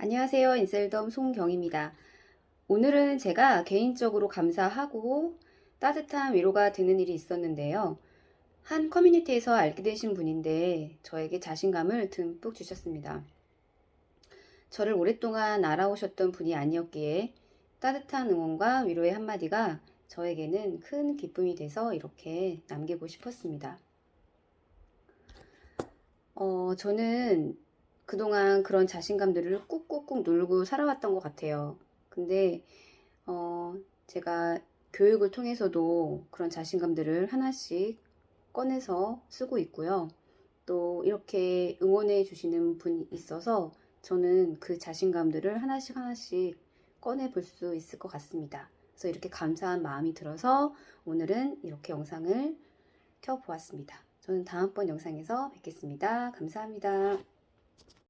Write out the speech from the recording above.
안녕하세요. 인셀덤 송경입니다. 오늘은 제가 개인적으로 감사하고 따뜻한 위로가 되는 일이 있었는데요. 한 커뮤니티에서 알게 되신 분인데 저에게 자신감을 듬뿍 주셨습니다. 저를 오랫동안 알아오셨던 분이 아니었기에 따뜻한 응원과 위로의 한마디가 저에게는 큰 기쁨이 돼서 이렇게 남기고 싶었습니다. 어, 저는 그동안 그런 자신감들을 꾹 꾹꾹 누르고 살아왔던 것 같아요. 근데, 어, 제가 교육을 통해서도 그런 자신감들을 하나씩 꺼내서 쓰고 있고요. 또 이렇게 응원해 주시는 분이 있어서 저는 그 자신감들을 하나씩 하나씩 꺼내 볼 수 있을 것 같습니다. 그래서 이렇게 감사한 마음이 들어서 오늘은 이렇게 영상을 켜 보았습니다. 저는 다음번 영상에서 뵙겠습니다. 감사합니다.